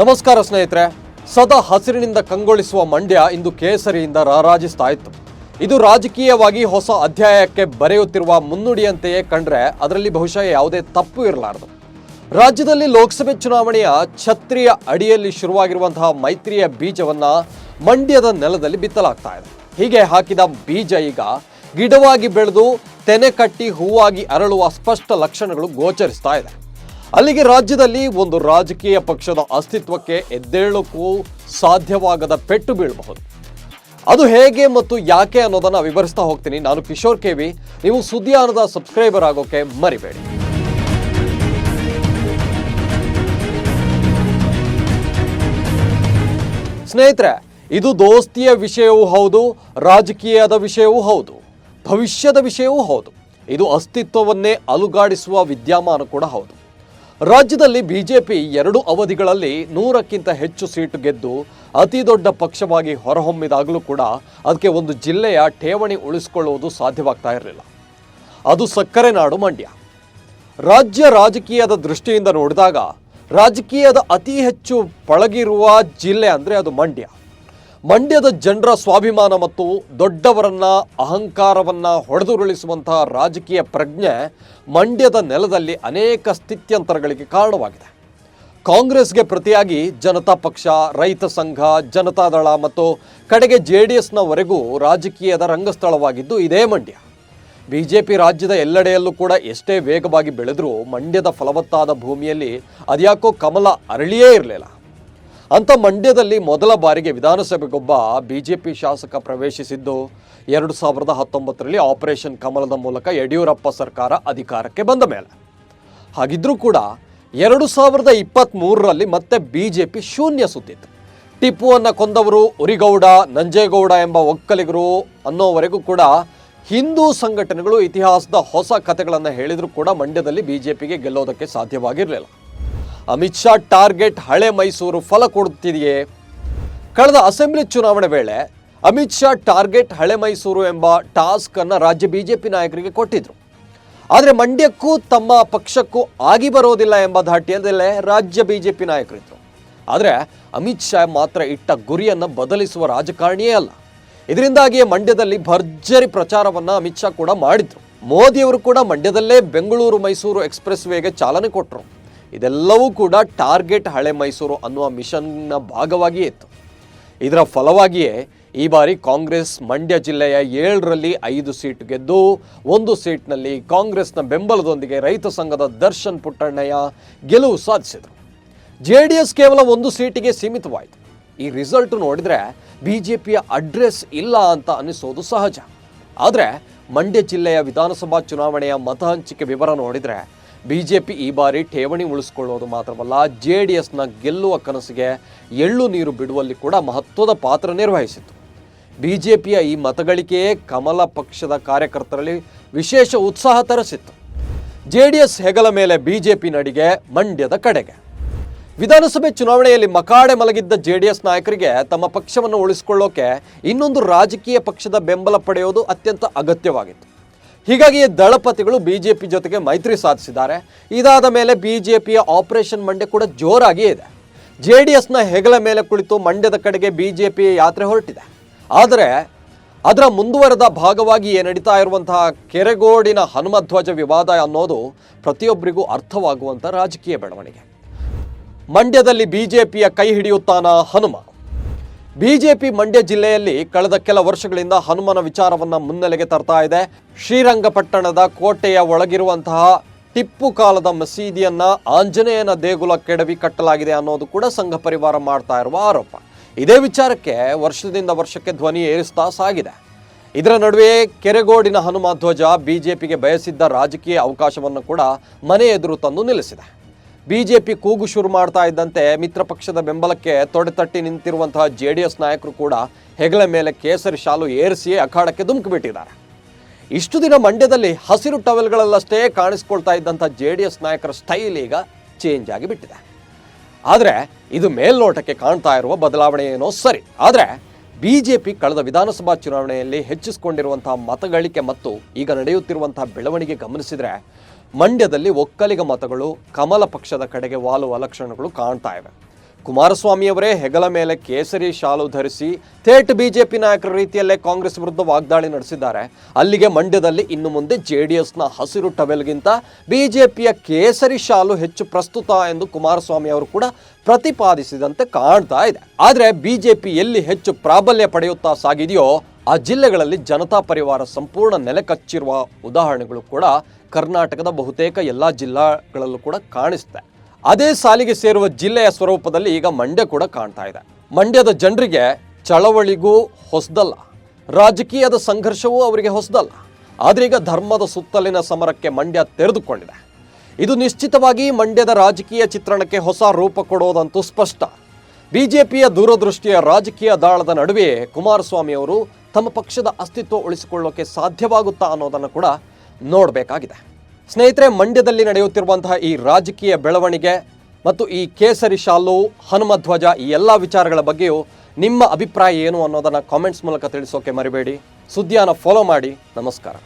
ನಮಸ್ಕಾರ ಸ್ನೇಹಿತರೆ. ಸದಾ ಹಸಿರಿನಿಂದ ಕಂಗೊಳಿಸುವ ಮಂಡ್ಯ ಇಂದು ಕೇಸರಿಯಿಂದ ರಾರಾಜಿಸ್ತಾ ಇತ್ತು ಇದು ರಾಜಕೀಯವಾಗಿ ಹೊಸ ಅಧ್ಯಾಯಕ್ಕೆ ಬರೆಯುತ್ತಿರುವ ಮುನ್ನುಡಿಯಂತೆಯೇ ಕಂಡ್ರೆ ಅದರಲ್ಲಿ ಬಹುಶಃ ಯಾವುದೇ ತಪ್ಪು ಇರಲಾರದು. ರಾಜ್ಯದಲ್ಲಿ ಲೋಕಸಭೆ ಚುನಾವಣೆಯ ಛತ್ರಿಯ ಅಡಿಯಲ್ಲಿ ಶುರುವಾಗಿರುವಂತಹ ಮೈತ್ರಿಯ ಬೀಜವನ್ನ ಮಂಡ್ಯದ ನೆಲದಲ್ಲಿ ಬಿತ್ತಲಾಗ್ತಾ ಇದೆ. ಹೀಗೆ ಹಾಕಿದ ಬೀಜ ಈಗ ಗಿಡವಾಗಿ ಬೆಳೆದು ತೆನೆ ಕಟ್ಟಿ ಹೂವಾಗಿ ಅರಳುವ ಸ್ಪಷ್ಟ ಲಕ್ಷಣಗಳು ಗೋಚರಿಸ್ತಾ ಇದೆ. ಅಲ್ಲಿಗೆ ರಾಜ್ಯದಲ್ಲಿ ಒಂದು ರಾಜಕೀಯ ಪಕ್ಷದ ಅಸ್ತಿತ್ವಕ್ಕೆ ಎದ್ದೇಳಕ್ಕೂ ಸಾಧ್ಯವಾಗದ ಪೆಟ್ಟು ಬೀಳಬಹುದು. ಅದು ಹೇಗೆ ಮತ್ತು ಯಾಕೆ ಅನ್ನೋದನ್ನ ವಿವರಿಸ್ತಾ ಹೋಗ್ತೀನಿ. ನಾನು ಕಿಶೋರ್ ಕೆವಿ ನೀವು ಸುದ್ದಿಯಾನದ ಸಬ್ಸ್ಕ್ರೈಬರ್ ಆಗೋಕೆ ಮರಿಬೇಡಿ. ಸ್ನೇಹಿತರೆ, ಇದು ದೋಸ್ತಿಯ ವಿಷಯವೂ ಹೌದು, ರಾಜಕೀಯದ ವಿಷಯವೂ ಹೌದು, ಭವಿಷ್ಯದ ವಿಷಯವೂ ಹೌದು. ಇದು ಅಸ್ತಿತ್ವವನ್ನೇ ಅಲುಗಾಡಿಸುವ ವಿದ್ಯಮಾನ ಕೂಡ ಹೌದು. ರಾಜ್ಯದಲ್ಲಿ ಬಿಜೆಪಿ ಎರಡು ಅವಧಿಗಳಲ್ಲಿ ನೂರಕ್ಕಿಂತ ಹೆಚ್ಚು ಸೀಟು ಗೆದ್ದು ಅತಿ ದೊಡ್ಡ ಪಕ್ಷವಾಗಿ ಹೊರಹೊಮ್ಮಿದಾಗಲೂ ಕೂಡ ಅದಕ್ಕೆ ಒಂದು ಜಿಲ್ಲೆಯ ಠೇವಣಿ ಉಳಿಸಿಕೊಳ್ಳುವುದು ಸಾಧ್ಯವಾಗ್ತಾ ಇರಲಿಲ್ಲ. ಅದು ಸಕ್ಕರೆ ನಾಡು ಮಂಡ್ಯ. ರಾಜ್ಯ ರಾಜಕೀಯದ ದೃಷ್ಟಿಯಿಂದ ನೋಡಿದಾಗ ರಾಜಕೀಯದ ಅತಿ ಹೆಚ್ಚು ಪಳಗಿರುವ ಜಿಲ್ಲೆ ಅಂದರೆ ಅದು ಮಂಡ್ಯ. ಮಂಡ್ಯದ ಜನರ ಸ್ವಾಭಿಮಾನ ಮತ್ತು ದೊಡ್ಡವರನ್ನ ಅಹಂಕಾರವನ್ನ ಹೊಡೆದುರುಳಿಸುವಂತಹ ರಾಜಕೀಯ ಪ್ರಜ್ಞೆ ಮಂಡ್ಯದ ನೆಲದಲ್ಲಿ ಅನೇಕ ಸ್ಥಿತ್ಯಂತರಗಳಿಗೆ ಕಾರಣವಾಗಿದೆ. ಕಾಂಗ್ರೆಸ್ಗೆ ಪ್ರತಿಯಾಗಿ ಜನತಾ ಪಕ್ಷ, ರೈತ ಸಂಘ ಜನತಾದಳ ಮತ್ತು ಕಡೆಗೆ ಜೆ ಡಿ ಎಸ್ನವರೆಗೂ ರಾಜಕೀಯದ ರಂಗಸ್ಥಳವಾಗಿದ್ದು ಇದೇ ಮಂಡ್ಯ. ಬಿ ಜೆ ಪಿ ರಾಜ್ಯದ ಎಲ್ಲೆಡೆಯಲ್ಲೂ ಕೂಡ ಎಷ್ಟೇ ವೇಗವಾಗಿ ಬೆಳೆದರೂ ಮಂಡ್ಯದ ಫಲವತ್ತಾದ ಭೂಮಿಯಲ್ಲಿ ಅದ್ಯಾಕೋ ಕಮಲ ಅರಳಿಯೇ ಇರಲಿಲ್ಲ. ಅಂತ ಮಂಡ್ಯದಲ್ಲಿ ಮೊದಲ ಬಾರಿಗೆ ವಿಧಾನಸಭೆಗೊಬ್ಬ ಬಿ ಜೆ ಪಿ ಶಾಸಕ ಪ್ರವೇಶಿಸಿದ್ದು. ಎರಡು ಸಾವಿರದ ಹತ್ತೊಂಬತ್ತರಲ್ಲಿ ಆಪರೇಷನ್ ಕಮಲದ ಮೂಲಕ ಯಡಿಯೂರಪ್ಪ ಸರ್ಕಾರ ಅಧಿಕಾರಕ್ಕೆ ಬಂದ ಮೇಲೆ. ಹಾಗಿದ್ರೂ ಕೂಡ ಎರಡು ಸಾವಿರದ ಇಪ್ಪತ್ತ್ಮೂರರಲ್ಲಿ ಮತ್ತೆ ಬಿ ಜೆ ಪಿ ಶೂನ್ಯ ಸುತ್ತಿತ್ತು. ಟಿಪ್ಪುವನ್ನು ಕೊಂದವರು ಉರಿಗೌಡ, ನಂಜೇಗೌಡ ಎಂಬ ಒಕ್ಕಲಿಗರು ಅನ್ನೋವರೆಗೂ ಕೂಡ ಹಿಂದೂ ಸಂಘಟನೆಗಳು ಇತಿಹಾಸದ ಹೊಸ ಕಥೆಗಳನ್ನು ಹೇಳಿದರೂ ಕೂಡ ಮಂಡ್ಯದಲ್ಲಿ ಬಿ ಜೆ ಪಿಗೆ ಗೆಲ್ಲೋದಕ್ಕೆ ಸಾಧ್ಯವಾಗಿರಲಿಲ್ಲ. ಅಮಿತ್ ಶಾ ಟಾರ್ಗೆಟ್ ಹಳೆ ಮೈಸೂರು ಫಲ ಕೊಡುತ್ತಿದೆಯೇ? ಕಳೆದ ಅಸೆಂಬ್ಲಿ ಚುನಾವಣೆ ವೇಳೆ ಅಮಿತ್ ಶಾ ಟಾರ್ಗೆಟ್ ಹಳೆ ಮೈಸೂರು ಎಂಬ ಟಾಸ್ಕ್ ಅನ್ನು ರಾಜ್ಯ ಬಿಜೆಪಿ ನಾಯಕರಿಗೆ ಕೊಟ್ಟಿದ್ರು. ಆದರೆ ಮಂಡ್ಯಕ್ಕೂ ತಮ್ಮ ಪಕ್ಷಕ್ಕೂ ಆಗಿ ಬರೋದಿಲ್ಲ ಎಂಬ ಧಾಟಿಯಲ್ಲೇ ರಾಜ್ಯ ಬಿಜೆಪಿ ನಾಯಕರಿದ್ರು. ಆದರೆ ಅಮಿತ್ ಶಾ ಮಾತ್ರ ಇಟ್ಟ ಗುರಿಯನ್ನು ಬದಲಿಸುವ ರಾಜಕಾರಣಿಯೇ ಅಲ್ಲ. ಇದರಿಂದಾಗಿಯೇ ಮಂಡ್ಯದಲ್ಲಿ ಭರ್ಜರಿ ಪ್ರಚಾರವನ್ನ ಅಮಿತ್ ಶಾ ಕೂಡ ಮಾಡಿದ್ರು. ಮೋದಿಯವರು ಕೂಡ ಮಂಡ್ಯದಲ್ಲೇ ಬೆಂಗಳೂರು ಮೈಸೂರು ಎಕ್ಸ್ಪ್ರೆಸ್ ವೇಗೆ ಚಾಲನೆ ಕೊಟ್ಟರು ಇದೆಲ್ಲವೂ ಕೂಡ ಟಾರ್ಗೆಟ್ ಹಳೆ ಮೈಸೂರು ಅನ್ನುವ ಮಿಷನ್ನ ಭಾಗವಾಗಿಯೇ ಇತ್ತು. ಇದರ ಫಲವಾಗಿಯೇ ಈ ಬಾರಿ ಕಾಂಗ್ರೆಸ್ ಮಂಡ್ಯ ಜಿಲ್ಲೆಯ ಏಳರಲ್ಲಿ ಐದು ಸೀಟ್ ಗೆದ್ದು ಒಂದು ಸೀಟ್ನಲ್ಲಿ ಕಾಂಗ್ರೆಸ್ನ ಬೆಂಬಲದೊಂದಿಗೆ ರೈತ ಸಂಘದ ದರ್ಶನ್ ಪುಟ್ಟಣ್ಣಯ್ಯ ಗೆಲುವು ಸಾಧಿಸಿದರು. ಜೆ ಡಿ ಎಸ್ ಕೇವಲ ಒಂದು ಸೀಟಿಗೆ ಸೀಮಿತವಾಯಿತು. ಈ ರಿಸಲ್ಟ್ ನೋಡಿದರೆ ಬಿ ಜೆ ಪಿಯ ಅಡ್ರೆಸ್ ಇಲ್ಲ ಅಂತ ಅನ್ನಿಸೋದು ಸಹಜ. ಆದರೆ ಮಂಡ್ಯ ಜಿಲ್ಲೆಯ ವಿಧಾನಸಭಾ ಚುನಾವಣೆಯ ಮತ ಹಂಚಿಕೆ ವಿವರ ನೋಡಿದರೆ ಬಿ ಜೆ ಪಿ ಈ ಬಾರಿ ಠೇವಣಿ ಉಳಿಸ್ಕೊಳ್ಳೋದು ಮಾತ್ರವಲ್ಲ ಜೆ ಡಿ ಎಸ್ನ ಗೆಲ್ಲುವ ಕನಸಿಗೆ ಎಳ್ಳು ನೀರು ಬಿಡುವಲ್ಲಿ ಕೂಡ ಮಹತ್ವದ ಪಾತ್ರ ನಿರ್ವಹಿಸಿತು ಬಿ ಜೆ ಪಿಯ ಈ ಮತಗಳಿಕೆಯೇ ಕಮಲ ಪಕ್ಷದ ಕಾರ್ಯಕರ್ತರಲ್ಲಿ ವಿಶೇಷ ಉತ್ಸಾಹ ತರಿಸಿತ್ತು. ಜೆ ಡಿ ಎಸ್ ಹೆಗಲ ಮೇಲೆ ಬಿಜೆಪಿ ನಡಿಗೆ, ಮಂಡ್ಯದ ಕಡೆಗೆ. ವಿಧಾನಸಭೆ ಚುನಾವಣೆಯಲ್ಲಿ ಮಕಾಡೆ ಮಲಗಿದ್ದ ಜೆ ಡಿ ಎಸ್ ನಾಯಕರಿಗೆ ತಮ್ಮ ಪಕ್ಷವನ್ನು ಉಳಿಸಿಕೊಳ್ಳೋಕೆ ಇನ್ನೊಂದು ರಾಜಕೀಯ ಪಕ್ಷದ ಬೆಂಬಲ ಪಡೆಯೋದು ಅತ್ಯಂತ ಅಗತ್ಯವಾಗಿತ್ತು. ಹೀಗಾಗಿ ದಳಪತಿಗಳು ಬಿಜೆಪಿ ಜೊತೆಗೆ ಮೈತ್ರಿ ಸಾಧಿಸಿದ್ದಾರೆ. ಇದಾದ ಮೇಲೆ ಬಿಜೆಪಿಯ ಆಪರೇಷನ್ ಮಂಡ್ಯ ಕೂಡ ಜೋರಾಗಿಯೇ ಇದೆ. ಜೆ ಡಿ ಎಸ್ನ ಹೆಗಲ ಮೇಲೆ ಕುಳಿತು ಮಂಡ್ಯದ ಕಡೆಗೆ ಬಿ ಜೆ ಪಿ ಯಾತ್ರೆ ಹೊರಟಿದೆ. ಆದರೆ ಅದರ ಮುಂದುವರೆದ ಭಾಗವಾಗಿ ಏ ನಡೀತಾ ಇರುವಂತಹ ಕೆರೆಗೋಡಿನ ಹನುಮಧ್ವಜ ವಿವಾದ ಅನ್ನೋದು ಪ್ರತಿಯೊಬ್ಬರಿಗೂ ಅರ್ಥವಾಗುವಂಥ ರಾಜಕೀಯ ಬೆಳವಣಿಗೆ. ಮಂಡ್ಯದಲ್ಲಿ ಬಿಜೆಪಿಯ ಕೈ ಹಿಡಿಯುತ್ತಾನ ಹನುಮ? ಬಿಜೆಪಿ ಮಂಡ್ಯ ಜಿಲ್ಲೆಯಲ್ಲಿ ಕಳೆದ ಕೆಲ ವರ್ಷಗಳಿಂದ ಹನುಮನ ವಿಚಾರವನ್ನ ಮುನ್ನೆಲೆಗೆ ತರ್ತಾ ಇದೆ. ಶ್ರೀರಂಗಪಟ್ಟಣದ ಕೋಟೆಯ ಒಳಗಿರುವಂತಹ ಟಿಪ್ಪು ಕಾಲದ ಮಸೀದಿಯನ್ನ ಆಂಜನೇಯನ ದೇಗುಲ ಕೆಡವಿ ಕಟ್ಟಲಾಗಿದೆ ಅನ್ನೋದು ಕೂಡ ಸಂಘ ಪರಿವಾರ ಮಾಡ್ತಾ ಇರುವ ಆರೋಪ. ಇದೇ ವಿಚಾರಕ್ಕೆ ವರ್ಷದಿಂದ ವರ್ಷಕ್ಕೆ ಧ್ವನಿ ಏರಿಸ್ತಾ ಸಾಗಿದೆ. ಇದರ ನಡುವೆ ಕೆರೆಗೋಡಿನ ಹನುಮ ಧ್ವಜ ಬಿಜೆಪಿಗೆ ಬಯಸಿದ್ದ ರಾಜಕೀಯ ಅವಕಾಶವನ್ನು ಕೂಡ ಮನೆ ಎದುರು ತಂದು ನಿಲ್ಲಿಸಿದೆ. ಬಿಜೆಪಿ ಕೂಗು ಶುರು ಮಾಡ್ತಾ ಇದ್ದಂತೆ ಮಿತ್ರ ಪಕ್ಷದ ಬೆಂಬಲಕ್ಕೆ ತೊಡೆತಟ್ಟಿ ನಿಂತಿರುವಂತಹ ಜೆ ಡಿ ಎಸ್ ನಾಯಕರು ಕೂಡ ಹೆಗಲ ಮೇಲೆ ಕೇಸರಿ ಶಾಲು ಏರಿಸಿ ಅಖಾಡಕ್ಕೆ ಧುಮುಕಿಬಿಟ್ಟಿದ್ದಾರೆ. ಇಷ್ಟು ದಿನ ಮಂಡ್ಯದಲ್ಲಿ ಹಸಿರು ಟವೆಲ್ಗಳಲ್ಲಷ್ಟೇ ಕಾಣಿಸ್ಕೊಳ್ತಾ ಇದ್ದಂಥ ಜೆ ಡಿ ಎಸ್ ನಾಯಕರ ಸ್ಟೈಲ್ ಈಗ ಚೇಂಜ್ ಆಗಿಬಿಟ್ಟಿದೆ ಆದರೆ ಇದು ಮೇಲ್ನೋಟಕ್ಕೆ ಕಾಣ್ತಾ ಇರುವ ಬದಲಾವಣೆ ಏನೋ ಸರಿ. ಆದರೆ ಬಿಜೆಪಿ ಕಳೆದ ವಿಧಾನಸಭಾ ಚುನಾವಣೆಯಲ್ಲಿ ಹೆಚ್ಚಿಸಿಕೊಂಡಿರುವಂತಹ ಮತಗಳಿಕೆ ಮತ್ತು ಈಗ ನಡೆಯುತ್ತಿರುವಂತಹ ಬೆಳವಣಿಗೆ ಗಮನಿಸಿದರೆ ಮಂಡ್ಯದಲ್ಲಿ ಒಕ್ಕಲಿಗ ಮತಗಳು ಕಮಲ ಪಕ್ಷದ ಕಡೆಗೆ ವಾಲುವ ಲಕ್ಷಣಗಳು ಕಾಣ್ತಾ ಇವೆ. ಕುಮಾರಸ್ವಾಮಿಯವರೇ ಹೆಗಲ ಮೇಲೆ ಕೇಸರಿ ಶಾಲು ಧರಿಸಿ ಥೇಟ್ ಬಿಜೆಪಿ ನಾಯಕರ ರೀತಿಯಲ್ಲೇ ಕಾಂಗ್ರೆಸ್ ವಿರುದ್ಧ ವಾಗ್ದಾಳಿ ನಡೆಸಿದ್ದಾರೆ. ಅಲ್ಲಿಗೆ ಮಂಡ್ಯದಲ್ಲಿ ಇನ್ನು ಮುಂದೆ ಜೆ ಡಿ ಎಸ್ನ ಹಸಿರು ಟವೆಲ್ಗಿಂತ ಬಿಜೆಪಿಯ ಕೇಸರಿ ಶಾಲು ಹೆಚ್ಚು ಪ್ರಸ್ತುತ ಎಂದು ಕುಮಾರಸ್ವಾಮಿ ಅವರು ಕೂಡ ಪ್ರತಿಪಾದಿಸಿದಂತೆ ಕಾಣ್ತಾ ಇದೆ. ಆದರೆ ಬಿಜೆಪಿ ಎಲ್ಲಿ ಹೆಚ್ಚು ಪ್ರಾಬಲ್ಯ ಪಡೆಯುತ್ತಾ ಸಾಗಿದೆಯೋ ಆ ಜಿಲ್ಲೆಗಳಲ್ಲಿ ಜನತಾ ಪರಿವಾರ ಸಂಪೂರ್ಣ ನೆಲೆ ಕಚ್ಚಿರುವ ಉದಾಹರಣೆಗಳು ಕೂಡ ಕರ್ನಾಟಕದ ಬಹುತೇಕ ಎಲ್ಲ ಜಿಲ್ಲಾಗಳಲ್ಲೂ ಕೂಡ ಕಾಣಿಸುತ್ತೆ ಅದೇ ಸಾಲಿಗೆ ಸೇರುವ ಜಿಲ್ಲೆಯ ಸ್ವರೂಪದಲ್ಲಿ ಈಗ ಮಂಡ್ಯ ಕೂಡ ಕಾಣ್ತಾ ಇದೆ. ಮಂಡ್ಯದ ಜನರಿಗೆ ಚಳವಳಿಗೂ ಹೊಸದಲ್ಲ. ರಾಜಕೀಯದ ಸಂಘರ್ಷವೂ ಅವರಿಗೆ ಹೊಸದಲ್ಲ. ಆದರೆ ಈಗ ಧರ್ಮದ ಸುತ್ತಲಿನ ಸಮರಕ್ಕೆ ಮಂಡ್ಯ ತೆರೆದುಕೊಂಡಿದೆ. ಇದು ನಿಶ್ಚಿತವಾಗಿ ಮಂಡ್ಯದ ರಾಜಕೀಯ ಚಿತ್ರಣಕ್ಕೆ ಹೊಸ ರೂಪ ಕೊಡೋದಂತೂ ಸ್ಪಷ್ಟ. ಬಿಜೆಪಿಯ ದೂರದೃಷ್ಟಿಯ ರಾಜಕೀಯ ದಾಳದ ನಡುವೆ ಕುಮಾರಸ್ವಾಮಿ ಅವರು ತಮ್ಮ ಪಕ್ಷದ ಅಸ್ತಿತ್ವ ಉಳಿಸಿಕೊಳ್ಳೋಕೆ ಸಾಧ್ಯವಾಗುತ್ತಾ ಅನ್ನೋದನ್ನು ಕೂಡ ನೋಡಬೇಕಾಗಿದೆ. ಸ್ನೇಹಿತರೆ, ಮಂಡ್ಯದಲ್ಲಿ ನಡೆಯುತ್ತಿರುವಂತಹ ಈ ರಾಜಕೀಯ ಬೆಳವಣಿಗೆ ಮತ್ತು ಈ ಕೇಸರಿ ಶಾಲು, ಹನುಮಧ್ವಜ, ಈ ಎಲ್ಲ ವಿಚಾರಗಳ ಬಗ್ಗೆಯೂ ನಿಮ್ಮ ಅಭಿಪ್ರಾಯ ಏನು ಅನ್ನೋದನ್ನು ಕಾಮೆಂಟ್ಸ್ ಮೂಲಕ ತಿಳಿಸೋಕೆ ಮರಿಬೇಡಿ. ಸುದ್ದಿಯನ್ನು ಫಾಲೋ ಮಾಡಿ. ನಮಸ್ಕಾರ.